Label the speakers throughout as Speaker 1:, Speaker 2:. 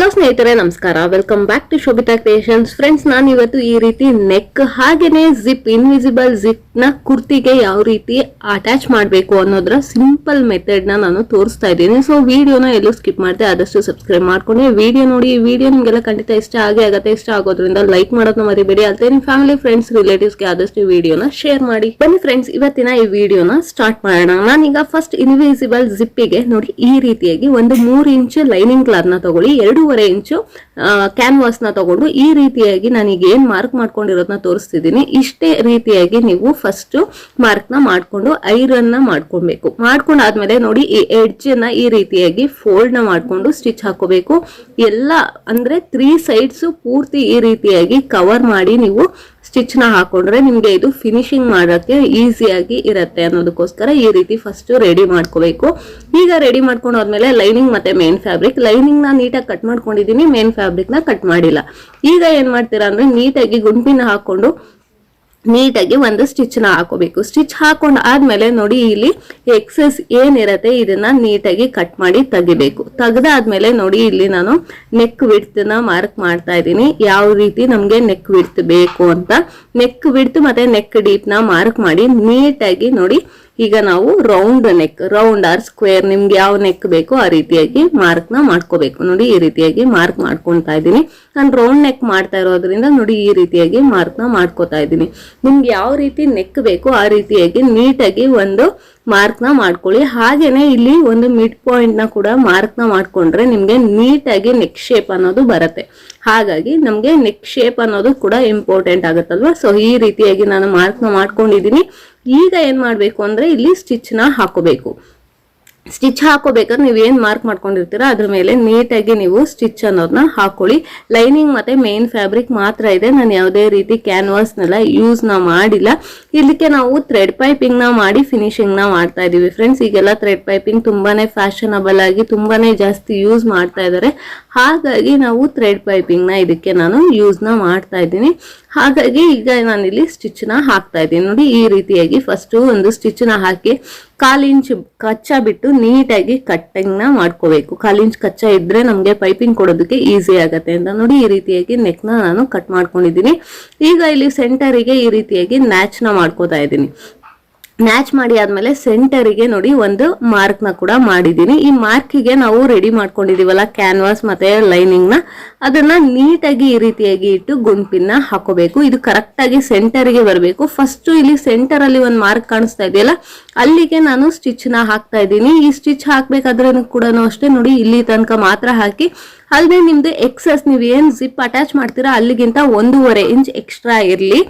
Speaker 1: Hello ಸ್ನೇಹಿತರೆ, ನಮಸ್ಕಾರ. Welcome back to Shobhita creations friends ನಾನು ಇವತ್ತು ಈ ರೀತಿ ನೆಕ್ ಹಾಗೇನೆ ಜಿಪ್ ಇನ್ವಿಸಿಬಲ್ ಜಿಪ್ನ ಕುರ್ತಿಗೆ ಯಾವ ರೀತಿ ಅಟ್ಯಾಚ್ ಮಾಡಬೇಕು ಅನ್ನೋದ್ರ ಸಿಂಪಲ್ ಮೆಥಡ್ನ ನಾನು ತೋರಿಸ್ತಾ ಇದ್ದೀನಿ. ಸೊ ವಿಡಿಯೋನ ಎಲ್ಲೂ ಸ್ಕಿಪ್ ಮಾಡಿದೆ, ಆದಷ್ಟು ಸಬ್ಸ್ಕ್ರೈಬ್ ಮಾಡ್ಕೊಂಡು ವಿಡಿಯೋ ನೋಡಿ. ಈ ವಿಡಿಯೋ ನಿಮಗೆಲ್ಲ ಖಂಡಿತ ಇಷ್ಟ ಆಗೇ ಆಗತ್ತೆ. ಇಷ್ಟ ಆಗೋದ್ರಿಂದ ಲೈಕ್ ಮಾಡೋದನ್ನ ಮರಿಬೇಡಿ. ಅಲ್ಲದೆ ನಿಮ್ಮ ಫ್ಯಾಮಿಲಿ ಫ್ರೆಂಡ್ಸ್ ರಿಲೇಟಿವ್ಸ್ಗೆ ಆದಷ್ಟು ವಿಡಿಯೋನ ಶೇರ್ ಮಾಡಿ. ಬನ್ನಿ ಫ್ರೆಂಡ್ಸ್ ಇವತ್ತಿನ ಈ ವಿಡಿಯೋನ ಸ್ಟಾರ್ಟ್ ಮಾಡೋಣ. ನಾನೀಗ ಫಸ್ಟ್ ಇನ್ವಿಸಿಬಲ್ ಜಿಪ್ಪಿಗೆ ನೋಡಿ ಈ ರೀತಿಯಾಗಿ ಒಂದು ಮೂರು ಇಂಚು ಲೈನಿಂಗ್ ಕ್ಲಾತ್ನ ತಗೊಳ್ಳಿ. ಎರಡೂವರೆ ಇಂಚು ಕ್ಯಾನ್ವಾಸ್ನ ತಗೊಂಡು ಈ ರೀತಿಯಾಗಿ ನಾನೀಗ ಏನ್ ಮಾರ್ಕ್ ಮಾಡ್ಕೊಂಡಿರೋದನ್ನ ತೋರಿಸ್ತಿದ್ದೀನಿ. ಇಷ್ಟೇ ರೀತಿಯಾಗಿ ನೀವು ಫಸ್ಟ್ ಮಾರ್ಕ್ನ ಮಾಡ್ಕೊಂಡು ಐರನ್ನ ಮಾಡ್ಕೊಬೇಕು. ಮಾಡ್ಕೊಂಡಾದ್ಮೇಲೆ ನೋಡಿ ಈ ಎಡ್ಜ್ನ ಈ ರೀತಿಯಾಗಿ ಫೋಲ್ಡ್ನ ಮಾಡ್ಕೊಂಡು ಸ್ಟಿಚ್ ಹಾಕೋಬೇಕು. ಎಲ್ಲ ಅಂದ್ರೆ ತ್ರೀ ಸೈಡ್ಸ್ ಪೂರ್ತಿ ಈ ರೀತಿಯಾಗಿ ಕವರ್ ಮಾಡಿ ನೀವು ಸ್ಟಿಚ್ ಹಾಕೊಂಡ್ರೆ ನಿಮ್ಗೆ ಇದು ಫಿನಿಶಿಂಗ್ ಮಾಡೋಕ್ಕೆ ಈಸಿಯಾಗಿ ಇರತ್ತೆ ಅನ್ನೋದಕ್ಕೋಸ್ಕರ ಈ ರೀತಿ ಫಸ್ಟ್ ರೆಡಿ ಮಾಡ್ಕೋಬೇಕು. ಈಗ ರೆಡಿ ಮಾಡ್ಕೊಂಡು ಹೋದ್ಮೇಲೆ ಲೈನಿಂಗ್ ಮತ್ತೆ ಮೇನ್ ಫ್ಯಾಬ್ರಿಕ್ ಲೈನಿಂಗ್ನ ನೀಟಾಗಿ ಕಟ್ ಮಾಡ್ಕೊಂಡಿದ್ದೀನಿ ಮೇನ್ ಫ್ಯಾಬ್ರಿಕ್ನ ಕಟ್ ಮಾಡಿಲ್ಲ. ಈಗ ಏನ್ ಮಾಡ್ತೀರಾ ಅಂದ್ರೆ ನೀಟಾಗಿ ಗುಂಪಿನ ಹಾಕೊಂಡು ನೀಟಾಗಿ ಒಂದು ಸ್ಟಿಚ್ನ ಹಾಕೋಬೇಕು. ಸ್ಟಿಚ್ ಹಾಕೊಂಡು ಆದ್ಮೇಲೆ ನೋಡಿ ಇಲ್ಲಿ ಎಕ್ಸಸ್ ಏನಿರತ್ತೆ ಇದನ್ನ ನೀಟಾಗಿ ಕಟ್ ಮಾಡಿ ತೆಗಿಬೇಕು. ತೆಗ್ದಾದ್ಮೇಲೆ ನೋಡಿ ಇಲ್ಲಿ ನಾನು ನೆಕ್ ವಿಡ್ತ್ನ ಮಾರ್ಕ್ ಮಾಡ್ತಾ ಇದ್ದೀನಿ. ಯಾವ ರೀತಿ ನಮ್ಗೆ ನೆಕ್ ವಿಡ್ತ್ ಬೇಕು ಅಂತ. ನೆಕ್ ವಿಡ್ತ್ ಮತ್ತೆ ನೆಕ್ ಡೀಪ್ನ ಮಾರ್ಕ್ ಮಾಡಿ ನೀಟಾಗಿ ನೋಡಿ ಈಗ ನಾವು round neck round or square ನಿಮ್ಗೆ ಯಾವ ನೆಕ್ ಬೇಕೋ ಆ ರೀತಿಯಾಗಿ ಮಾರ್ಕ್ನ ಮಾಡ್ಕೋಬೇಕು. ನೋಡಿ ಈ ರೀತಿಯಾಗಿ ಮಾರ್ಕ್ ಮಾಡ್ಕೊತಾ ಇದ್ದೀನಿ. ನಾನು ರೌಂಡ್ ನೆಕ್ ಮಾಡ್ತಾ ಇರೋದ್ರಿಂದ ನೋಡಿ ಈ ರೀತಿಯಾಗಿ ಮಾರ್ಕ್ನ ಮಾಡ್ಕೋತಾ ಇದ್ದೀನಿ. ನಿಮ್ಗೆ ಯಾವ ರೀತಿ ನೆಕ್ ಬೇಕೋ ಆ ರೀತಿಯಾಗಿ ನೀಟಾಗಿ ಒಂದು ಮಾರ್ಕ್ ಮಾಡ್ಕೊಳ್ಳಿ. ಹಾಗೇನೆ ಇಲ್ಲಿ ಒಂದು ಮಿಡ್ ಪಾಯಿಂಟ್ ಕೂಡ ಮಾರ್ಕ್ನ ಮಾಡ್ಕೊಂಡ್ರೆ ನಿಮ್ಗೆ ನೀಟಾಗಿ ನೆಕ್ ಶೇಪ್ ಅನ್ನೋದು ಬರುತ್ತೆ. ಹಾಗಾಗಿ ನಮ್ಗೆ ನೆಕ್ ಶೇಪ್ ಅನ್ನೋದು ಕೂಡ ಇಂಪಾರ್ಟೆಂಟ್ ಆಗುತ್ತಲ್ವಾ? ಸೊ ಈ ರೀತಿಯಾಗಿ ನಾನು ಮಾರ್ಕ್ನ ಮಾಡ್ಕೊಂಡಿದೀನಿ ಈಗ ಏನ್ ಮಾಡಬೇಕು ಅಂದ್ರೆ ಇಲ್ಲಿ ಸ್ಟಿಚ್ನ ಹಾಕೋಬೇಕು. ಸ್ಟಿಚ್ ಹಾಕೋಬೇಕಾದ್ರೆ ನೀವು ಏನು ಮಾರ್ಕ್ ಮಾಡ್ಕೊಂಡಿರ್ತೀರಾ? ಅದ್ರ ಮೇಲೆ ನೀಟಾಗಿ ನೀವು ಸ್ಟಿಚ್ ಅನ್ನೋದನ್ನ ಹಾಕೊಳ್ಳಿ. ಲೈನಿಂಗ್ ಮತ್ತೆ ಮೇನ್ ಫ್ಯಾಬ್ರಿಕ್ ಮಾತ್ರ ಇದೆ. ನಾನು ಯಾವುದೇ ರೀತಿ ಕ್ಯಾನ್ವಾಸ್ನೆಲ್ಲ ಯೂಸ್ನ ಮಾಡಿಲ್ಲ. ಇದಕ್ಕೆ ನಾವು ಥ್ರೆಡ್ ಪೈಪಿಂಗ್ನ ಮಾಡಿ ಫಿನಿಶಿಂಗ್ನ ಮಾಡ್ತಾ ಇದೀವಿ. ಫ್ರೆಂಡ್ಸ್ ಈಗೆಲ್ಲ ಥ್ರೆಡ್ ಪೈಪಿಂಗ್ ತುಂಬಾನೇ ಫ್ಯಾಷನಬಲ್ ಆಗಿ ತುಂಬಾನೇ ಜಾಸ್ತಿ ಯೂಸ್ ಮಾಡ್ತಾ ಇದ್ದಾರೆ ಹಾಗಾಗಿ ನಾವು ಥ್ರೆಡ್ ಪೈಪಿಂಗ್ನ ಇದಕ್ಕೆ ನಾನು ಯೂಸ್ನ ಮಾಡ್ತಾ ಇದ್ದೀನಿ. ಹಾಗಾಗಿ ಈಗ ನಾನು ಇಲ್ಲಿ ಸ್ಟಿಚ್ನ ಹಾಕ್ತಾ ಇದ್ದೀನಿ. ನೋಡಿ, ಈ ರೀತಿಯಾಗಿ ಫಸ್ಟು ಒಂದು ಸ್ಟಿಚ್ನ ಹಾಕಿ ಕಾಲಿಂಚ್ ಕಚ್ಚಾ ಬಿಟ್ಟು ನೀಟಾಗಿ ಕಟ್ಟಿಂಗ್ನ ಮಾಡ್ಕೋಬೇಕು. ಕಾಲಿಂಚ್ ಕಚ್ಚಾ ಇದ್ರೆ ನಮಗೆ ಪೈಪಿಂಗ್ ಕೊಡೋದಕ್ಕೆ ಈಸಿ ಆಗುತ್ತೆ ಅಂತ. ನೋಡಿ, ಈ ರೀತಿಯಾಗಿ ನೆಕ್ನ ನಾನು ಕಟ್ ಮಾಡ್ಕೊಂಡಿದ್ದೀನಿ. ಈಗ ಇಲ್ಲಿ ಸೆಂಟರಿಗೆ ಈ ರೀತಿಯಾಗಿ ಮ್ಯಾಚ್ನ ನ ಮಾಡ್ಕೋತಾ ಇದ್ದೀನಿ. ಮ್ಯಾಚ್ ಮಾಡಿ ಆದ್ಮೇಲೆ ಸೆಂಟರಿಗೆ ನೋಡಿ ಒಂದು ಮಾರ್ಕ್ನ ಕೂಡ ಮಾಡಿದೀನಿ ಈ ಮಾರ್ಕಿಗೆ ನಾವು ರೆಡಿ ಮಾಡ್ಕೊಂಡಿದೀವಲ್ಲ ಕ್ಯಾನ್ವಾಸ್ ಮತ್ತೆ ಲೈನಿಂಗ್ನ, ಅದನ್ನ ನೀಟಾಗಿ ಈ ರೀತಿಯಾಗಿ ಇಟ್ಟು ಗುಂಪಿನ ಹಾಕೋಬೇಕು. ಇದು ಕರೆಕ್ಟ್ ಆಗಿ ಸೆಂಟರ್ಗೆ ಬರಬೇಕು. ಫಸ್ಟ್ ಇಲ್ಲಿ ಸೆಂಟರ್ ಅಲ್ಲಿ ಒಂದು ಮಾರ್ಕ್ ಕಾಣಿಸ್ತಾ ಇದೆಯಲ್ಲ, ಅಲ್ಲಿಗೆ ನಾನು ಸ್ಟಿಚ್ನ ಹಾಕ್ತಾ ಇದ್ದೀನಿ. ಈ ಸ್ಟಿಚ್ ಹಾಕ್ಬೇಕಾದ್ರೆ ಕೂಡ ಅಷ್ಟೇ, ನೋಡಿ ಇಲ್ಲಿ ತನಕ ಮಾತ್ರ ಹಾಕಿ, ಅಲ್ಲದೆ ನಿಮ್ದು ಎಕ್ಸಸ್ ನೀವು ಏನ್ ಜಿಪ್ ಅಟ್ಯಾಚ್ ಮಾಡ್ತೀರಾ ಅಲ್ಲಿಗಿಂತ ಒಂದೂವರೆ ಇಂಚ್ ಎಕ್ಸ್ಟ್ರಾ ಇರಲಿ.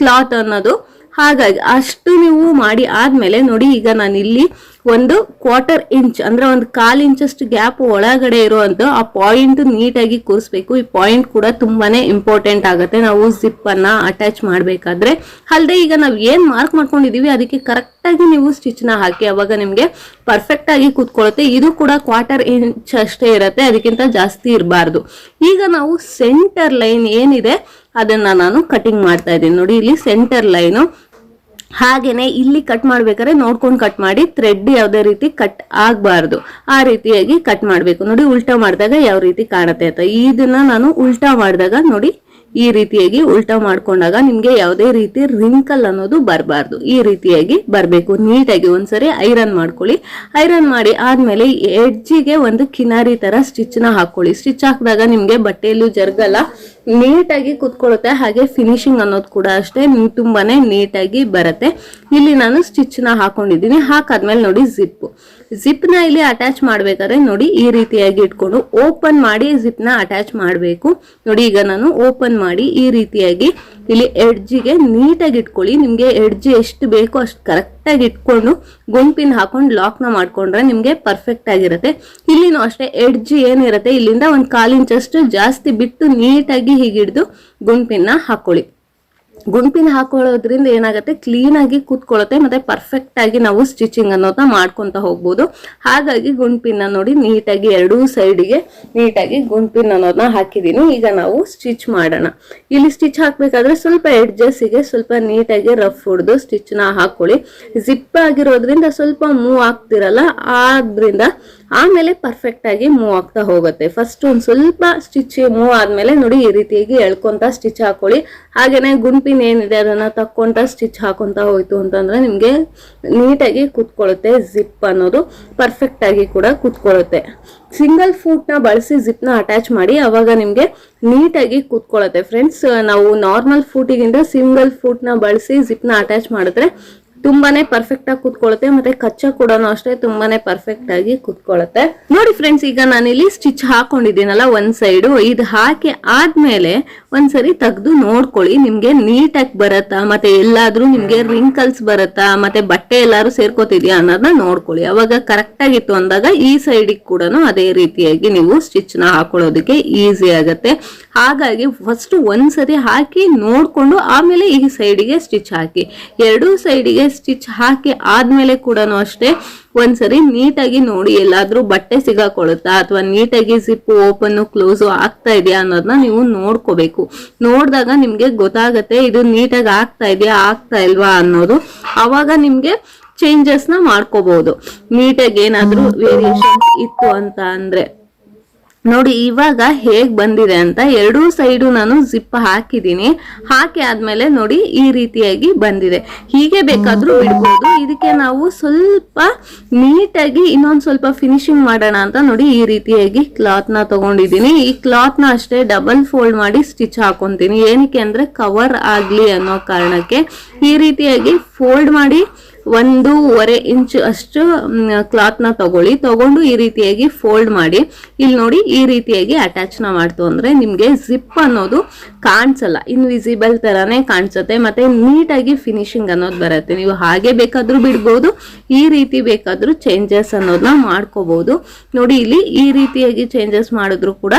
Speaker 1: ಕ್ಲಾತ್ ಅನ್ನೋದು ಹಾಗಾಗಿ ಅಷ್ಟು ನೀವು ಮಾಡಿ ಆದ್ಮೇಲೆ ನೋಡಿ, ಈಗ ನಾನು ಇಲ್ಲಿ ಒಂದು ಕ್ವಾರ್ಟರ್ ಇಂಚ್ ಅಂದ್ರೆ ಒಂದು ಕಾಲ್ ಇಂಚಷ್ಟು ಗ್ಯಾಪ್ ಒಳಗಡೆ ಇರುವಂತ ಆ ಪಾಯಿಂಟ್ ನೀಟಾಗಿ ಕೂರಿಸ್ಬೇಕು. ಈ ಪಾಯಿಂಟ್ ಕೂಡ ತುಂಬಾನೇ ಇಂಪಾರ್ಟೆಂಟ್ ಆಗುತ್ತೆ. ನಾವು ಜಿಪ್ ಅನ್ನ ಅಟ್ಯಾಚ್ ಮಾಡ್ಬೇಕಾದ್ರೆ. ಅಲ್ಲದೆ ಈಗ ನಾವು ಏನ್ ಮಾರ್ಕ್ ಮಾಡ್ಕೊಂಡಿದೀವಿ, ಅದಕ್ಕೆ ಕರೆಕ್ಟ್ ಆಗಿ ನೀವು ಸ್ಟಿಚ್ನ ಹಾಕಿ, ಅವಾಗ ನಿಮ್ಗೆ ಪರ್ಫೆಕ್ಟ್ ಆಗಿ ಕೂತ್ಕೊಳ್ಳುತ್ತೆ. ಇದು ಕೂಡ ಕ್ವಾರ್ಟರ್ ಇಂಚ್ ಅಷ್ಟೇ ಇರುತ್ತೆ, ಅದಕ್ಕಿಂತ ಜಾಸ್ತಿ ಇರಬಾರ್ದು. ಈಗ ನಾವು ಸೆಂಟರ್ ಲೈನ್ ಏನಿದೆ ಅದನ್ನ ನಾನು ಕಟಿಂಗ್ ಮಾಡ್ತಾ ಇದ್ದೀನಿ. ನೋಡಿ, ಇಲ್ಲಿ ಸೆಂಟರ್ ಲೈನು ಹಾಗೇನೆ ಇಲ್ಲಿ ಕಟ್ ಮಾಡ್ಬೇಕಾದ್ರೆ ನೋಡ್ಕೊಂಡು ಕಟ್ ಮಾಡಿ ಥ್ರೆಡ್ ಯಾವುದೇ ರೀತಿ ಕಟ್ ಆಗಬಾರ್ದು. ಆ ರೀತಿಯಾಗಿ ಕಟ್ ಮಾಡಬೇಕು. ನೋಡಿ, ಉಲ್ಟಾ ಮಾಡಿದಾಗ ಯಾವ ರೀತಿ ಕಾಣುತ್ತೆ ಅಂತ. ಇದನ್ನ ನಾನು ಉಲ್ಟಾ ಮಾಡಿದಾಗ, ನೋಡಿ, ಈ ರೀತಿಯಾಗಿ ಉಲ್ಟಾ ಮಾಡ್ಕೊಂಡಾಗ ನಿಮ್ಗೆ ಯಾವುದೇ ರೀತಿ ರಿಂಕಲ್ ಅನ್ನೋದು ಬರಬಾರ್ದು. ಈ ರೀತಿಯಾಗಿ ಬರಬೇಕು. ನೀಟಾಗಿ ಒಂದ್ಸರಿ ಐರನ್ ಮಾಡ್ಕೊಳ್ಳಿ. ಐರನ್ ಮಾಡಿ ಆದ್ಮೇಲೆ ಎಡ್ಜಿಗೆ ಒಂದು ಕಿನಾರಿ ತರ ಸ್ಟಿಚ್ನ ಹಾಕೊಳ್ಳಿ ಸ್ಟಿಚ್ ಹಾಕಿದಾಗ ನಿಮ್ಗೆ ಬಟ್ಟೆಯಲ್ಲೂ ಜರ್ಗಲ್ಲ. ನೀಟಾಗಿ ಕುತ್ಕೊಳ್ಳುತ್ತೆ. ಹಾಗೆ ಫಿನಿಶಿಂಗ್ ಅನ್ನೋದು ಕೂಡ ಅಷ್ಟೇ. ತುಂಬಾನೇ ನೀಟಾಗಿ ಬರುತ್ತೆ. ಇಲ್ಲಿ ನಾನು ಸ್ಟಿಚ್ನ ಹಾಕೊಂಡಿದ್ದೀನಿ. ಹಾಕಾದ್ಮೇಲೆ ನೋಡಿ ಜಿಪ್ ಜಿಪ್ನ ಇಲ್ಲಿ ಅಟ್ಯಾಚ್ ಮಾಡ್ಬೇಕಾದ್ರೆ ನೋಡಿ ಈ ರೀತಿಯಾಗಿ ಇಟ್ಕೊಂಡು ಓಪನ್ ಮಾಡಿ ಜಿಪ್ನ ಅಟ್ಯಾಚ್ ಮಾಡಬೇಕು. ನೋಡಿ ಈಗ ನಾನು ಓಪನ್ ಮಾಡಿ ಈ ರೀತಿಯಾಗಿ ಇಲ್ಲಿ ಎಡ್ಜಿಗೆ ನೀಟಾಗಿ ಇಟ್ಕೊಳ್ಳಿ. ನಿಮಗೆ ಎಡ್ಜಿ ಎಷ್ಟು ಬೇಕೋ ಅಷ್ಟು ಕರೆಕ್ಟಾಗಿ ಇಟ್ಕೊಂಡು ಗುಂಪಿನ ಹಾಕೊಂಡು ಲಾಕ್ನ ಮಾಡ್ಕೊಂಡ್ರೆ ನಿಮ್ಗೆ ಪರ್ಫೆಕ್ಟ್ ಆಗಿರುತ್ತೆ. ಇಲ್ಲಿನೂ ಅಷ್ಟೇ ಎಡ್ಜ್ ಏನಿರುತ್ತೆ ಇಲ್ಲಿಂದ ಒಂದು ಕಾಲು ಇಂಚಷ್ಟು ಜಾಸ್ತಿ ಬಿಟ್ಟು ನೀಟಾಗಿ ಹೀಗೆ ಹಿಡಿದು ಗುಂಪಿನ ಹಾಕೊಳ್ಳಿ. ಗುಂಪಿನ ಹಾಕೊಳ್ಳೋದ್ರಿಂದ ಏನಾಗುತ್ತೆ? ಕ್ಲೀನ್ ಆಗಿ ಕೂತ್ಕೊಳ್ಳುತ್ತೆ, ಮತ್ತೆ ಪರ್ಫೆಕ್ಟ್ ಆಗಿ ನಾವು ಸ್ಟಿಚಿಂಗ್ ಅನ್ನೋದನ್ನ ಮಾಡ್ಕೊಂತ ಹೋಗ್ಬೋದು. ಹಾಗಾಗಿ ಗುಂಪಿನ ನೋಡಿ ನೀಟಾಗಿ ಎರಡೂ ಸೈಡ್ಗೆ ನೀಟಾಗಿ ಗುಂಪಿನ ಅನ್ನೋದನ್ನ ಹಾಕಿದೀನಿ. ಈಗ ನಾವು ಸ್ಟಿಚ್ ಮಾಡೋಣ. ಇಲ್ಲಿ ಸ್ಟಿಚ್ ಹಾಕ್ಬೇಕಾದ್ರೆ ಸ್ವಲ್ಪ ಎಡ್ಜಸ್ಸಿಗೆ ಸ್ವಲ್ಪ ನೀಟಾಗಿ ರಫ್ ಹೊಡೆದು ಸ್ಟಿಚ್ನ ಹಾಕೊಳ್ಳಿ. ಜಿಪ್ ಆಗಿರೋದ್ರಿಂದ ಸ್ವಲ್ಪ ಮೂವ್ ಆಗ್ತಿರಲ್ಲ, ಆದ್ರಿಂದ ಆಮೇಲೆ ಪರ್ಫೆಕ್ಟ್ ಆಗಿ ಮೂವ್ ಆಗ್ತಾ ಹೋಗುತ್ತೆ. ಫಸ್ಟ್ ಒಂದು ಸ್ವಲ್ಪ ಸ್ಟಿಚ್ ಮೂವ್ ಆದ್ಮೇಲೆ ನೋಡಿ ಈ ರೀತಿಯಾಗಿ ಎಳ್ಕೊಂತ ಸ್ಟಿಚ್ ಹಾಕೊಳ್ಳಿ. ಹಾಗೇನೆ ಗುಂಪಿನ ಏನಿದೆ ಅದನ್ನ ತಕ್ಕೊಂತ ಸ್ಟಿಚ್ ಹಾಕೊಂತ ಹೋಯ್ತು ಅಂತಂದ್ರೆ ನಿಮಗೆ ನೀಟಾಗಿ ಕುತ್ಕೊಳ್ಳುತ್ತೆ ಜಿಪ್ ಅನ್ನೋದು. ಪರ್ಫೆಕ್ಟ್ ಆಗಿ ಕೂಡ ಕುತ್ಕೊಳ್ಳುತ್ತೆ. ಸಿಂಗಲ್ ಫೂಟ್ನ ಬಳಸಿ ಜಿಪ್ನ ಅಟ್ಯಾಚ್ ಮಾಡಿ ಅವಾಗ ನಿಮಗೆ ನೀಟಾಗಿ ಕೂತ್ಕೊಳ್ಳುತ್ತೆ. ಫ್ರೆಂಡ್ಸ್ ನಾವು ನಾರ್ಮಲ್ ಫೂಟಿಗಿಂತ ಸಿಂಗಲ್ ಫೂಟ್ನ ಬಳಸಿ ಜಿಪ್ನ ಅಟ್ಯಾಚ್ ಮಾಡಿದ್ರೆ ತುಂಬಾನೇ ಪರ್ಫೆಕ್ಟ್ ಆಗಿ ಕೂತ್ಕೊಳ್ಳುತ್ತೆ ಮತ್ತೆ ಕಚ್ಚಾ ಕೂಡ ಅಷ್ಟೇ ತುಂಬಾನೇ ಪರ್ಫೆಕ್ಟ್ ಆಗಿ ಕೂತ್ಕೊಳ್ಳುತ್ತೆ ನೋಡಿ ಫ್ರೆಂಡ್ಸ್ ಈಗ ನಾನಿಲ್ಲಿ ಸ್ಟಿಚ್ ಹಾಕೊಂಡಿದ್ದೀನಲ್ಲ ಒಂದ್ ಸೈಡು ಇದು ಹಾಕಿ ಆದ್ಮೇಲೆ ಒಂದ್ಸರಿ ತೆಗ್ದು ನೋಡ್ಕೊಳ್ಳಿ ನಿಮ್ಗೆ ನೀಟಾಗಿ ಬರತ್ತಾ ಮತ್ತೆ ಎಲ್ಲಾದ್ರೂ ನಿಮ್ಗೆ ರಿಂಕಲ್ಸ್ ಬರತ್ತಾ ಮತ್ತೆ ಬಟ್ಟೆ ಎಲ್ಲಾರು ಸೇರ್ಕೋತಿದ್ಯಾ ಅನ್ನೋದನ್ನ ನೋಡ್ಕೊಳ್ಳಿ. ಅವಾಗ ಕರೆಕ್ಟ್ ಆಗಿತ್ತು ಅಂದಾಗ ಈ ಸೈಡಿಗೆ ಕೂಡ ಅದೇ ರೀತಿಯಾಗಿ ನೀವು ಸ್ಟಿಚ್ನ ಹಾಕೊಳ್ಳೋದಕ್ಕೆ ಈಸಿ ಆಗತ್ತೆ. ಹಾಗಾಗಿ ಫಸ್ಟ್ ಒಂದ್ಸರಿ ಹಾಕಿ ನೋಡ್ಕೊಂಡು ಆಮೇಲೆ ಈ ಸೈಡಿಗೆ ಸ್ಟಿಚ್ ಹಾಕಿ. ಎರಡೂ ಸೈಡಿಗೆ ಸ್ಟಿಚ್ ಹಾಕಿ ಆದ್ಮೇಲೆ ಕೂಡ ಅಷ್ಟೇ. ಒಂದ್ಸರಿ ನೀಟಾಗಿ ನೋಡಿ ಎಲ್ಲಾದ್ರೂ ಬಟ್ಟೆ ಸಿಗಾಕೊಳ್ಳುತ್ತಾ ಅಥವಾ ನೀಟಾಗಿ ಜಿಪ್ ಓಪನ್ ಕ್ಲೋಸ್ ಆಗ್ತಾ ಇದೆಯಾ ಅನ್ನೋದನ್ನ ನೀವು ನೋಡ್ಕೋಬೇಕು. ನೋಡಿದಾಗ ನಿಮ್ಗೆ ಗೊತ್ತಾಗತ್ತೆ ಇದು ನೀಟಾಗಿ ಆಗ್ತಾ ಇದೆಯಾ ಆಗ್ತಾ ಇಲ್ವಾ ಅನ್ನೋದು. ಅವಾಗ ನಿಮ್ಗೆ ಚೇಂಜಸ್ನ ನ ಮಾಡ್ಕೋಬಹುದು ನೀಟಾಗಿ ಏನಾದ್ರೂ ವೇರಿಯೇಷನ್ಸ್ ಇತ್ತು ಅಂತ ಅಂದ್ರೆ. ನೋಡಿ ಇವಾಗ ಹೇಗ್ ಬಂದಿದೆ ಅಂತ ಎರಡೂ ಸೈಡು ನಾನು ಜಿಪ್ ಹಾಕಿದ್ದೀನಿ. ಹಾಕಿ ಆದ್ಮೇಲೆ ನೋಡಿ ಈ ರೀತಿಯಾಗಿ ಬಂದಿದೆ. ಹೀಗೆ ಬೇಕಾದ್ರೂ ಬಿಡ್ಬೋದು. ಇದಕ್ಕೆ ನಾವು ಸ್ವಲ್ಪ ನೀಟಾಗಿ ಇನ್ನೊಂದು ಸ್ವಲ್ಪ ಫಿನಿಶಿಂಗ್ ಮಾಡೋಣ ಅಂತ ನೋಡಿ ಈ ರೀತಿಯಾಗಿ ಕ್ಲಾತ್ನ ತಗೊಂಡಿದ್ದೀನಿ. ಈ ಕ್ಲಾತ್ನ ಅಷ್ಟೇ ಡಬಲ್ ಫೋಲ್ಡ್ ಮಾಡಿ ಸ್ಟಿಚ್ ಹಾಕೊಂತೀನಿ. ಏನಕ್ಕೆ ಅಂದ್ರೆ ಕವರ್ ಆಗ್ಲಿ ಅನ್ನೋ ಕಾರಣಕ್ಕೆ ಈ ರೀತಿಯಾಗಿ ಫೋಲ್ಡ್ ಮಾಡಿ ಒಂದೂವರೆ ಇಂಚ್ ಅಷ್ಟು ಕ್ಲಾತ್ನ ತಗೊಳ್ಳಿ. ತಗೊಂಡು ಈ ರೀತಿಯಾಗಿ ಫೋಲ್ಡ್ ಮಾಡಿ. ಇಲ್ಲಿ ನೋಡಿ, ಈ ರೀತಿಯಾಗಿ ಅಟ್ಯಾಚ್ನ ಮಾಡ್ತು ಅಂದ್ರೆ ನಿಮ್ಗೆ ಜಿಪ್ ಅನ್ನೋದು ಕಾಣಿಸಲ್ಲ. ಇನ್ವಿಸಿಬಲ್ ತರಾನೇ ಕಾಣಿಸುತ್ತೆ. ಮತ್ತೆ ನೀಟಾಗಿ ಫಿನಿಶಿಂಗ್ ಅನ್ನೋದು ಬರುತ್ತೆ. ನೀವು ಹಾಗೆ ಬೇಕಾದರೂ ಬಿಡ್ಬೋದು, ಈ ರೀತಿ ಬೇಕಾದರೂ ಚೇಂಜಸ್ ಅನ್ನೋದನ್ನ ಮಾಡ್ಕೋಬಹುದು ನೋಡಿ, ಇಲ್ಲಿ ಈ ರೀತಿಯಾಗಿ ಚೇಂಜಸ್ ಮಾಡಿದ್ರು ಕೂಡ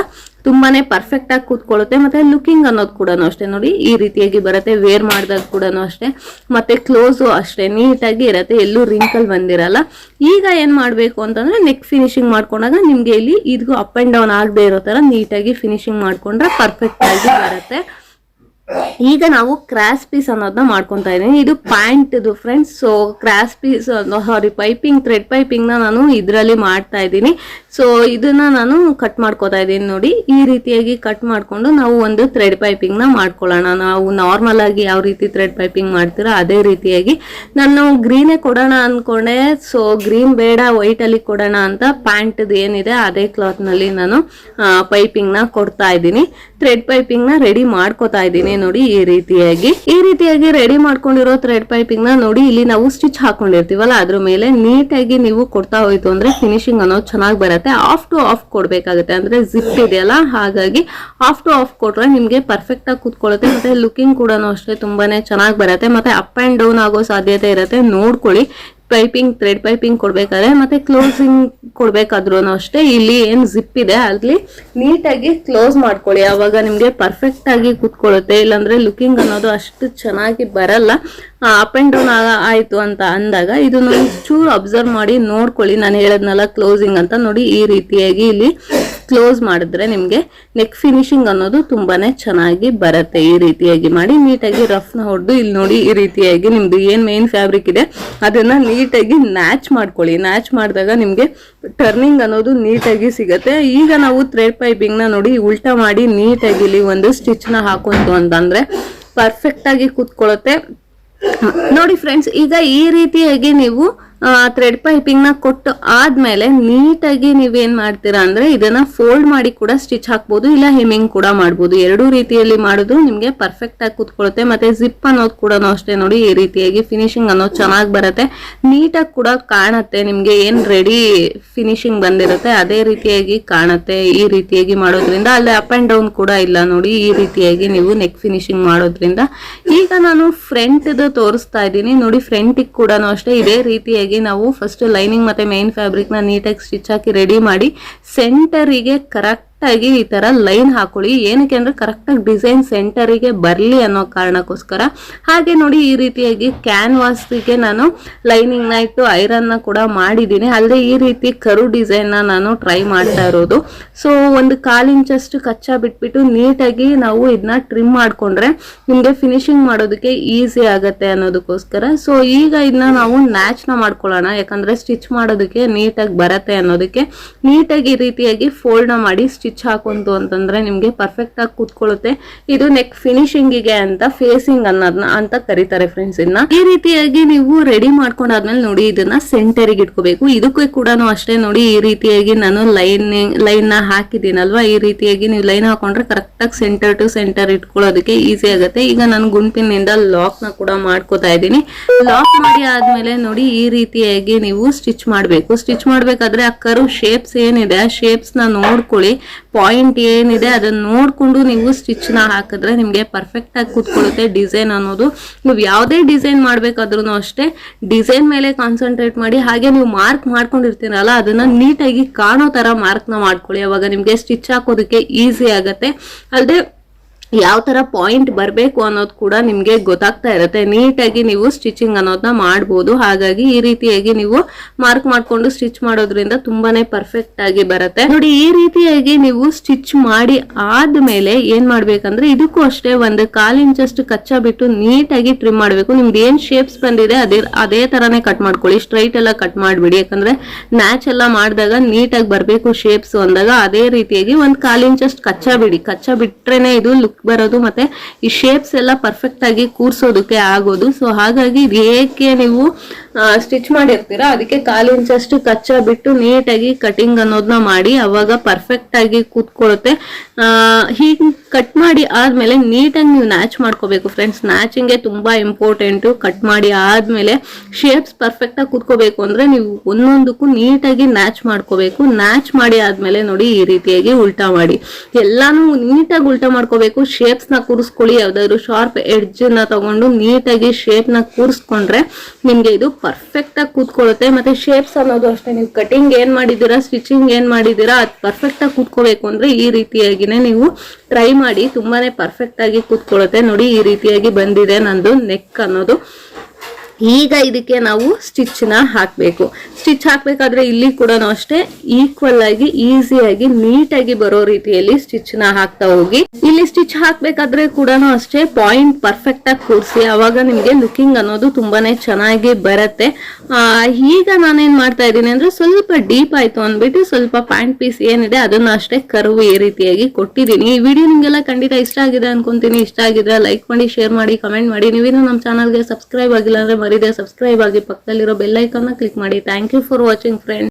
Speaker 1: ತುಂಬಾನೇ ಪರ್ಫೆಕ್ಟ್ ಆಗಿ ಕೂತ್ಕೊಳ್ಳುತ್ತೆ. ಮತ್ತೆ ಲುಕಿಂಗ್ ಅನ್ನೋದು ಕೂಡ ಅಷ್ಟೇ. ನೋಡಿ, ಈ ರೀತಿಯಾಗಿ ಬರುತ್ತೆ ವೇರ್ ಮಾಡಿದಾಗ ಕೂಡ ಅಷ್ಟೇ. ಮತ್ತೆ ಕ್ಲೋಸು ಅಷ್ಟೇ, ನೀಟಾಗಿ ಇರತ್ತೆ. ಎಲ್ಲೂ ರಿಂಕಲ್ ಬಂದಿರಲ್ಲ. ಈಗ ಏನ್ ಮಾಡ್ಬೇಕು ಅಂತಂದ್ರೆ ನೆಕ್ ಫಿನಿಶಿಂಗ್ ಮಾಡ್ಕೊಂಡಾಗ ನಿಮ್ಗೆ ಇಲ್ಲಿ ಇದು ಅಪ್ ಅಂಡ್ ಡೌನ್ ಆಗದೆ ಇರೋ ತರ ನೀಟಾಗಿ ಫಿನಿಶಿಂಗ್ ಮಾಡ್ಕೊಂಡ್ರೆ ಪರ್ಫೆಕ್ಟ್ ಆಗಿ ಬರುತ್ತೆ. ಈಗ ನಾವು ಕ್ರಾಸ್ ಪೀಸ್ ಅನ್ನೋದನ್ನ ಮಾಡ್ಕೊತಾ ಇದ್ದೀನಿ. ಇದು ಪ್ಯಾಂಟ್ ಇದು friends so cross piece sorry piping thread ಪೈಪಿಂಗ್ನ ನಾನು ಇದರಲ್ಲಿ ಮಾಡ್ತಾ ಇದ್ದೀನಿ. ಸೊ ಇದನ್ನ ನಾನು ಕಟ್ ಮಾಡ್ಕೋತಾ ಇದ್ದೀನಿ ನೋಡಿ. ಈ ರೀತಿಯಾಗಿ ಕಟ್ ಮಾಡ್ಕೊಂಡು ನಾವು ಒಂದು ಥ್ರೆಡ್ ಪೈಪಿಂಗ್ನ ಮಾಡ್ಕೊಳ್ಳೋಣ. ನಾವು ನಾರ್ಮಲ್ ಆಗಿ ಯಾವ ರೀತಿ ಥ್ರೆಡ್ ಪೈಪಿಂಗ್ ಮಾಡ್ತೀರೋ ಅದೇ ರೀತಿಯಾಗಿ ನಾನು ಗ್ರೀನೇ ಕೊಡೋಣ ಅನ್ಕೊಂಡೆ. ಸೊ ಗ್ರೀನ್ ಬೇಡ ವೈಟ್ ಅಲ್ಲಿ ಕೊಡೋಣ ಅಂತ ಪ್ಯಾಂಟ್ ಏನಿದೆ ಅದೇ ಕ್ಲಾತ್ನಲ್ಲಿ ನಾನು ಪೈಪಿಂಗ್ನ ಕೊಡ್ತಾ ಇದ್ದೀನಿ. ಥ್ರೆಡ್ ಪೈಪಿಂಗ್ನ ರೆಡಿ ಮಾಡ್ಕೋತಾ ಇದ್ದೀನಿ ನೋಡಿ ಈ ರೀತಿಯಾಗಿ. ಈ ರೀತಿಯಾಗಿ ರೆಡಿ ಮಾಡ್ಕೊಂಡಿರೋ ಥ್ರೆಡ್ ಪೈಪಿಂಗ್ನ ನೋಡಿ ಇಲ್ಲಿ ನಾವು ಸ್ಟಿಚ್ ಹಾಕೊಂಡಿರ್ತೀವಲ್ಲ, ಅದ್ರ ಮೇಲೆ ನೀಟಾಗಿ ನೀವು ಕೊಡ್ತಾ ಹೋಯ್ತು ಅಂದ್ರೆ ಫಿನಿಶಿಂಗ್ ಅನ್ನೋದು ಚೆನ್ನಾಗಿ ಬರುತ್ತೆ. ಆಫ್ ಟು ಆಫ್ ಕೊಡ್ಬೇಕಾಗುತ್ತೆ. ಅಂದ್ರೆ ಜಿಪ್ ಇದೆಯಲ್ಲ, ಹಾಗಾಗಿ ಆಫ್ ಟು ಆಫ್ ಕೊಟ್ರೆ ನಿಮ್ಗೆ ಪರ್ಫೆಕ್ಟ್ ಆಗಿ ಕೂತ್ಕೊಳ್ಳುತ್ತೆ. ಮತ್ತೆ ಲುಕಿಂಗ್ ಕೂಡ ಅಷ್ಟೇ ತುಂಬಾನೇ ಚೆನ್ನಾಗಿ ಬರುತ್ತೆ. ಮತ್ತೆ ಅಪ್ ಆ್ಯಂಡ್ ಡೌನ್ ಆಗೋ ಸಾಧ್ಯತೆ ಇರುತ್ತೆ. ನೋಡ್ಕೊಳ್ಳಿ. ಪೈಪಿಂಗ್ ಥ್ರೆಡ್ ಪೈಪಿಂಗ್ ಕೊಡ್ಬೇಕಾದ್ರೆ ಮತ್ತೆ ಕ್ಲೋಸಿಂಗ್ ಕೊಡ್ಬೇಕಾದ್ರೂ ಅಷ್ಟೇ. ಇಲ್ಲಿ ಏನು ಜಿಪ್ ಇದೆ, ಅಲ್ಲಿ ನೀಟಾಗಿ ಕ್ಲೋಸ್ ಮಾಡ್ಕೊಳ್ಳಿ. ಆವಾಗ ನಿಮಗೆ ಪರ್ಫೆಕ್ಟ್ ಆಗಿ ಕೂತ್ಕೊಳ್ಳುತ್ತೆ. ಇಲ್ಲಾಂದ್ರೆ ಲುಕಿಂಗ್ ಅನ್ನೋದು ಅಷ್ಟು ಚೆನ್ನಾಗಿ ಬರಲ್ಲ. ಅಪ್ ಅಂಡ್ ಡೌನ್ ಆಯಿತು ಅಂತ ಅಂದಾಗ ಇದನ್ನ ಚೂರು ಅಬ್ಸರ್ವ್ ಮಾಡಿ ನೋಡ್ಕೊಳ್ಳಿ. ನಾನು ಹೇಳದ್ನಲ್ಲ ಕ್ಲೋಸಿಂಗ್ ಅಂತ ನೋಡಿ ಈ ರೀತಿಯಾಗಿ ಇಲ್ಲಿ ಕ್ಲೋಸ್ ಮಾಡಿದ್ರೆ ನಿಮಗೆ ನೆಕ್ ಫಿನಿಶಿಂಗ್ ಅನ್ನೋದು ತುಂಬಾನೇ ಚೆನ್ನಾಗಿ ಬರುತ್ತೆ. ಈ ರೀತಿಯಾಗಿ ಮಾಡಿ ನೀಟಾಗಿ ರಫ್ನ ಹೊಡೆದು ಇಲ್ಲಿ ನೋಡಿ ಈ ರೀತಿಯಾಗಿ ನಿಮ್ದು ಏನು ಮೇನ್ ಫ್ಯಾಬ್ರಿಕ್ ಇದೆ, ಅದನ್ನ ನೀಟಾಗಿ ನ್ಯಾಚ್ ಮಾಡ್ಕೊಳ್ಳಿ. ನ್ಯಾಚ್ ಮಾಡಿದಾಗ ನಿಮಗೆ ಟರ್ನಿಂಗ್ ಅನ್ನೋದು ನೀಟಾಗಿ ಸಿಗುತ್ತೆ. ಈಗ ನಾವು ಥ್ರೆಡ್ ಪೈಪಿಂಗ್ನ ನೋಡಿ ಉಲ್ಟಾ ಮಾಡಿ ನೀಟಾಗಿ ಇಲ್ಲಿ ಒಂದು ಸ್ಟಿಚ್ನ ಹಾಕೊಂತು ಅಂತಂದ್ರೆ ಪರ್ಫೆಕ್ಟಾಗಿ ಕೂತ್ಕೊಳ್ಳುತ್ತೆ ನೋಡಿ ಫ್ರೆಂಡ್ಸ್ ಈಗ ಈ ರೀತಿಯಾಗಿ ನೀವು ಥ್ರೆಡ್ ಪೈಪಿಂಗ್ನ ಕೊಟ್ಟು ಆದಮೇಲೆ ನೀಟಾಗಿ ನೀವೇನು ಮಾಡ್ತೀರಾ ಅಂದ್ರೆ ಇದನ್ನ ಫೋಲ್ಡ್ ಮಾಡಿ ಕೂಡ ಸ್ಟಿಚ್ ಹಾಕ್ಬೋದು, ಇಲ್ಲ ಹೆಮ್ಮಿಂಗ್ ಕೂಡ ಮಾಡ್ಬೋದು. ಎರಡೂ ರೀತಿಯಲ್ಲಿ ಮಾಡಿದ್ರು ನಿಮಗೆ ಪರ್ಫೆಕ್ಟ್ ಆಗಿ ಕೂತ್ಕೊಳ್ಳುತ್ತೆ ಮತ್ತೆ ಜಿಪ್ ಅನ್ನೋದು ಕೂಡ ಅಷ್ಟೇ ನೋಡಿ, ಈ ರೀತಿಯಾಗಿ ಫಿನಿಶಿಂಗ್ ಅನ್ನೋದು ಚೆನ್ನಾಗಿ ಬರುತ್ತೆ. ನೀಟಾಗಿ ಕೂಡ ಕಾಣುತ್ತೆ, ನಿಮಗೆ ಏನು ರೆಡಿ ಫಿನಿಶಿಂಗ್ ಬಂದಿರುತ್ತೆ, ಅದೇ ರೀತಿಯಾಗಿ ಕಾಣುತ್ತೆ ಈ ರೀತಿಯಾಗಿ ಮಾಡೋದ್ರಿಂದ. ಅಲ್ಲಿ ಅಪ್ ಆ್ಯಂಡ್ ಡೌನ್ ಕೂಡ ಇಲ್ಲ ನೋಡಿ, ಈ ರೀತಿಯಾಗಿ ನೀವು ನೆಕ್ ಫಿನಿಶಿಂಗ್ ಮಾಡೋದ್ರಿಂದ. ಈಗ ನಾನು ಫ್ರಂಟ್ ತೋರಿಸ್ತಾ ಇದ್ದೀನಿ. ನೋಡಿ ಫ್ರಂಟಿಗೆ ಕೂಡ ಅಷ್ಟೇ ಇದೇ ರೀತಿಯಾಗಿ ನಾವು ಫಸ್ಟ್ ಲೈನಿಂಗ್ ಮತ್ತೆ ಮೇನ್ ಫ್ಯಾಬ್ರಿಕ್ನ ನೀಟಾಗಿ ಸ್ಟಿಚ್ ಹಾಕಿ ರೆಡಿ ಮಾಡಿ ಸೆಂಟರಿಗೆ ಕರೆಕ್ಟ್ ಕರೆಕ್ಟ್ ಆಗಿ ಈ ತರ ಲೈನ್ ಹಾಕೊಳ್ಳಿ. ಏನಕ್ಕೆ ಅಂದ್ರೆ ಕರೆಕ್ಟಾಗಿ ಡಿಸೈನ್ ಸೆಂಟರಿಗೆ ಬರಲಿ ಅನ್ನೋ ಕಾರಣಕ್ಕೋಸ್ಕರ. ಹಾಗೆ ನೋಡಿ ಈ ರೀತಿಯಾಗಿ ಕ್ಯಾನ್ವಾಸ್ಗೆ ನಾನು ಲೈನಿಂಗ್ನ ಇಟ್ಟು ಐರನ್ನ ಕೂಡ ಮಾಡಿದ್ದೀನಿ. ಅಲ್ಲದೆ ಈ ರೀತಿ ಕರು ಡಿಸೈನ್ನ ನಾನು ಟ್ರೈ ಮಾಡ್ತಾ ಇರೋದು. ಸೊ ಒಂದು ಕಾಲ್ ಇಂಚಷ್ಟು ಕಚ್ಚಾ ಬಿಟ್ಬಿಟ್ಟು ನೀಟಾಗಿ ನಾವು ಇದನ್ನ ಟ್ರಿಮ್ ಮಾಡ್ಕೊಂಡ್ರೆ ನಿಮಗೆ ಫಿನಿಶಿಂಗ್ ಮಾಡೋದಕ್ಕೆ ಈಸಿ ಆಗುತ್ತೆ ಅನ್ನೋದಕ್ಕೋಸ್ಕರ. ಸೊ ಈಗ ಇದನ್ನ ನಾವು ನ್ಯಾಚ್ನ ಮಾಡ್ಕೊಳ್ಳೋಣ. ಯಾಕಂದ್ರೆ ಸ್ಟಿಚ್ ಮಾಡೋದಕ್ಕೆ ನೀಟಾಗಿ ಬರತ್ತೆ ಅನ್ನೋದಕ್ಕೆ. ನೀಟಾಗಿ ಈ ರೀತಿಯಾಗಿ ಫೋಲ್ಡ್ನ ಮಾಡಿ ಸ್ಟಿಚ್ ಹಾಕೊಂತು ಅಂತಂದ್ರೆ ನಿಮ್ಗೆ ಪರ್ಫೆಕ್ಟ್ ಆಗಿ ಕೂತ್ಕೊಳ್ಳುತ್ತೆ. ಇದು ನೆಕ್ ಫಿನಿಶಿಂಗಿಗೆ ಅಂತ ಫೇಸಿಂಗ್ ಅನ್ನೋದನ್ನ ಅಂತ ಕರೀತಾರೆ ಫ್ರೆಂಡ್ಸ್ ಇದನ್ನ ಈ ರೀತಿಯಾಗಿ ನೀವು ರೆಡಿ ಮಾಡ್ಕೊಂಡಾದ್ಮೇಲೆ ನೋಡಿ ಇದನ್ನ ಸೆಂಟರಿಗೆ ಇಟ್ಕೋಬೇಕು. ಇದಕ್ಕೂ ಕೂಡ ಅಷ್ಟೇ ನೋಡಿ ಈ ರೀತಿಯಾಗಿ ನಾನು ಲೈನ್ ಲೈನ್ನ ಹಾಕಿದ್ದೀನಲ್ವಾ? ಈ ರೀತಿಯಾಗಿ ನೀವು ಲೈನ್ ಹಾಕೊಂಡ್ರೆ ಕರೆಕ್ಟ್ ಆಗಿ ಸೆಂಟರ್ ಟು ಸೆಂಟರ್ ಇಟ್ಕೊಳ್ಳೋದಕ್ಕೆ ಈಸಿ ಆಗುತ್ತೆ. ಈಗ ನಾನು ಗುಂಪಿನಿಂದ ಲಾಕ್ನ ಕೂಡ ಮಾಡ್ಕೋತಾ ಇದ್ದೀನಿ. ಲಾಕ್ ಮಾಡಿ ಆದ್ಮೇಲೆ ನೋಡಿ ಈ ರೀತಿಯಾಗಿ ನೀವು ಸ್ಟಿಚ್ ಮಾಡಬೇಕು. ಸ್ಟಿಚ್ ಮಾಡ್ಬೇಕಾದ್ರೆ ಆ ಕರು ಶೇಪ್ಸ್ ಏನಿದೆ, ಆ ಶೇಪ್ಸ್ನ ನೋಡ್ಕೊಳ್ಳಿ. ಪಾಯಿಂಟ್ ಏನಿದೆ ಅದನ್ನ ನೋಡ್ಕೊಂಡು ನೀವು ಸ್ಟಿಚ್ನ ಹಾಕಿದ್ರೆ ನಿಮಗೆ ಪರ್ಫೆಕ್ಟ್ ಆಗಿ ಕೂತ್ಕೊಳ್ಳುತ್ತೆ ಡಿಸೈನ್ ಅನ್ನೋದು. ನೀವು ಯಾವುದೇ ಡಿಸೈನ್ ಮಾಡ್ಬೇಕಾದ್ರೂ ಅಷ್ಟೇ ಡಿಸೈನ್ ಮೇಲೆ ಕಾನ್ಸಂಟ್ರೇಟ್ ಮಾಡಿ, ಹಾಗೆ ನೀವು ಮಾರ್ಕ್ ಮಾಡ್ಕೊಂಡಿರ್ತೀರಲ್ಲ, ಅದನ್ನ ನೀಟಾಗಿ ಕಾಣೋ ತರ ಮಾರ್ಕ್ನ ಮಾಡ್ಕೊಳ್ಳಿ. ಅವಾಗ ನಿಮಗೆ ಸ್ಟಿಚ್ ಹಾಕೋದಕ್ಕೆ ಈಸಿ ಆಗುತ್ತೆ. ಅಲ್ಲದೆ ಯಾವ ತರ ಪಾಯಿಂಟ್ ಬರಬೇಕು ಅನ್ನೋದು ಕೂಡ ನಿಮಗೆ ಗೊತ್ತಾಗ್ತಾ ಇರುತ್ತೆ. ನೀಟಾಗಿ ನೀವು ಸ್ಟಿಚಿಂಗ್ ಅನ್ನೋದನ್ನ ಮಾಡ್ಬೋದು. ಹಾಗಾಗಿ ಈ ರೀತಿಯಾಗಿ ನೀವು ಮಾರ್ಕ್ ಮಾಡ್ಕೊಂಡು ಸ್ಟಿಚ್ ಮಾಡೋದ್ರಿಂದ ತುಂಬಾನೇ ಪರ್ಫೆಕ್ಟ್ ಆಗಿ ಬರುತ್ತೆ. ನೋಡಿ, ಈ ರೀತಿಯಾಗಿ ನೀವು ಸ್ಟಿಚ್ ಮಾಡಿ ಆದ್ಮೇಲೆ ಏನ್ ಮಾಡ್ಬೇಕಂದ್ರೆ ಇದಕ್ಕೂ ಅಷ್ಟೇ ಒಂದು ಕಾಲ್ ಇಂಚಷ್ಟು ಕಚ್ಚಾ ಬಿಟ್ಟು ನೀಟಾಗಿ ಟ್ರಿಮ್ ಮಾಡಬೇಕು. ನಿಮ್ದು ಏನ್ ಶೇಪ್ಸ್ ಬಂದಿದೆ ಅದೇ ಅದೇ ತರಾನೇ ಕಟ್ ಮಾಡ್ಕೊಳ್ಳಿ. ಸ್ಟ್ರೈಟ್ ಎಲ್ಲ ಕಟ್ ಮಾಡ್ಬಿಡಿ. ಯಾಕಂದ್ರೆ ನ್ಯಾಚ್ ಎಲ್ಲ ಮಾಡಿದಾಗ ನೀಟಾಗಿ ಬರಬೇಕು ಶೇಪ್ಸ್ ಅಂದಾಗ ಅದೇ ರೀತಿಯಾಗಿ ಒಂದು ಕಾಲ್ ಇಂಚಷ್ಟು ಕಚ್ಚಾ ಬಿಡಿ. ಕಚ್ಚಾ ಬಿಟ್ರೇನೆ ಇದು ಲುಕ್ ಬರೋದು ಮತ್ತೆ ಈ ಶೇಪ್ಸ್ ಎಲ್ಲ ಪರ್ಫೆಕ್ಟ್ ಆಗಿ ಕೂರ್ಸೋದಕ್ಕೆ ಆಗೋದು. ಸೊ ಹಾಗಾಗಿ ಏಕೆ ನೀವು ಸ್ಟಿಚ್ ಮಾಡಿರ್ತೀರಾ? ಅದಕ್ಕೆ ಕಾಲು ಇಂಚಷ್ಟು ಕಚ್ಚಾ ಬಿಟ್ಟು ನೀಟಾಗಿ ಕಟಿಂಗ್ ಅನ್ನೋದನ್ನ ಮಾಡಿ ಅವಾಗ ಪರ್ಫೆಕ್ಟ್ ಆಗಿ ಕೂತ್ಕೊಳ್ಳುತ್ತೆ. ಹೀಗೆ ಕಟ್ ಮಾಡಿ ಆದ್ಮೇಲೆ ನೀಟಾಗಿ ನೀವು ನ್ಯಾಚ್ ಮಾಡ್ಕೋಬೇಕು ಫ್ರೆಂಡ್ಸ್ ನ್ಯಾಚಿಂಗ್ಗೆ ತುಂಬಾ ಇಂಪಾರ್ಟೆಂಟು ಕಟ್ ಮಾಡಿ ಆದ್ಮೇಲೆ ಶೇಪ್ಸ್ ಪರ್ಫೆಕ್ಟ್ ಆಗಿ ಕೂತ್ಕೋಬೇಕು ಅಂದ್ರೆ ನೀವು ಒಂದೊಂದಕ್ಕೂ ನೀಟಾಗಿ ನ್ಯಾಚ್ ಮಾಡ್ಕೋಬೇಕು. ನ್ಯಾಚ್ ಮಾಡಿ ಆದ್ಮೇಲೆ ನೋಡಿ ಈ ರೀತಿಯಾಗಿ ಉಲ್ಟಾ ಮಾಡಿ. ಎಲ್ಲಾನು ನೀಟಾಗಿ ಉಲ್ಟಾ ಮಾಡ್ಕೋಬೇಕು. ಶೇಪ್ಸ್ನ ಕೂರಿಸ್ಕೊಳ್ಳಿ, ಯಾವುದಾದ್ರು ಶಾರ್ಪ್ ಎಡ್ಜ್ನ ತಗೊಂಡು ನೀಟಾಗಿ ಶೇಪ್ನ ಕೂರಿಸ್ಕೊಂಡ್ರೆ ನಿಮಗೆ ಇದು ಪರ್ಫೆಕ್ಟ್ ಆಗಿ ಕೂತ್ಕೊಳ್ಳುತ್ತೆ. ಮತ್ತೆ ಶೇಪ್ಸ್ ಅನ್ನೋದು ಅಷ್ಟೇ, ನೀವು ಕಟಿಂಗ್ ಏನು ಮಾಡಿದೀರಾ ಸ್ಟಿಚಿಂಗ್ ಏನು ಮಾಡಿದೀರಾ ಅದು ಪರ್ಫೆಕ್ಟ್ ಆಗಿ ಕೂತ್ಕೋಬೇಕು ಅಂದ್ರೆ ಈ ರೀತಿಯಾಗಿನೇ ನೀವು ಟ್ರೈ ಮಾಡಿ, ತುಂಬಾನೇ ಪರ್ಫೆಕ್ಟ್ ಆಗಿ ಕೂತ್ಕೊಳ್ಳುತ್ತೆ. ನೋಡಿ, ಈ ರೀತಿಯಾಗಿ ಬಂದಿದೆ ನಂದು ನೆಕ್ ಅನ್ನೋದು. ಈಗ ಇದಕ್ಕೆ ನಾವು ಸ್ಟಿಚ್ನ ಹಾಕ್ಬೇಕು. ಸ್ಟಿಚ್ ಹಾಕ್ಬೇಕಾದ್ರೆ ಇಲ್ಲಿ ಕೂಡ ಅಷ್ಟೇ ಈಕ್ವಲ್ ಆಗಿ ಈಸಿಯಾಗಿ ನೀಟಾಗಿ ಬರೋ ರೀತಿಯಲ್ಲಿ ಸ್ಟಿಚ್ನ ಹಾಕ್ತಾ ಹೋಗಿ. ಇಲ್ಲಿ ಸ್ಟಿಚ್ ಹಾಕ್ಬೇಕಾದ್ರೆ ಕೂಡ ಅಷ್ಟೇ ಪಾಯಿಂಟ್ ಪರ್ಫೆಕ್ಟ್ ಆಗಿ ಕೂರಿಸಿ ಅವಾಗ ನಿಮ್ಗೆ ಲುಕಿಂಗ್ ಅನ್ನೋದು ತುಂಬಾನೇ ಚೆನ್ನಾಗಿ ಬರುತ್ತೆ. ಈಗ ನಾನೇನ್ ಮಾಡ್ತಾ ಇದ್ದೀನಿ ಅಂದ್ರೆ ಸ್ವಲ್ಪ ಡೀಪ್ ಆಯ್ತು ಅಂದ್ಬಿಟ್ಟು ಸ್ವಲ್ಪ ಪ್ಯಾಂಟ್ ಪೀಸ್ ಏನಿದೆ ಅದನ್ನ ಅಷ್ಟೇ ಕರ್ವ್ ಈ ರೀತಿಯಾಗಿ ಕೊಟ್ಟಿದ್ದೀನಿ. ಈ ವಿಡಿಯೋ ನಿಮಗೆಲ್ಲ ಖಂಡಿತ ಇಷ್ಟ ಆಗಿದೆ ಅನ್ಕೊಂತೀನಿ. ಇಷ್ಟ ಆಗಿದ್ರೆ ಲೈಕ್ ಮಾಡಿ ಶೇರ್ ಮಾಡಿ ಕಮೆಂಟ್ ಮಾಡಿ. ನೀವೇನು ನಮ್ಮ ಚಾನಲ್ಗೆ ಸಬ್ಸ್ಕ್ರೈಬ್ ಆಗಿಲ್ಲ ಅಂದ್ರೆ ಮರಿದೆ ಸಬ್ಸ್ಕ್ರೈಬ್ ಆಗಿ ಪಕ್ಕದಲ್ಲಿರೋ ಬೆಲ್ ಐಕಾನ್ ಕ್ಲಿಕ್ ಮಾಡಿ. Thank you for watching friend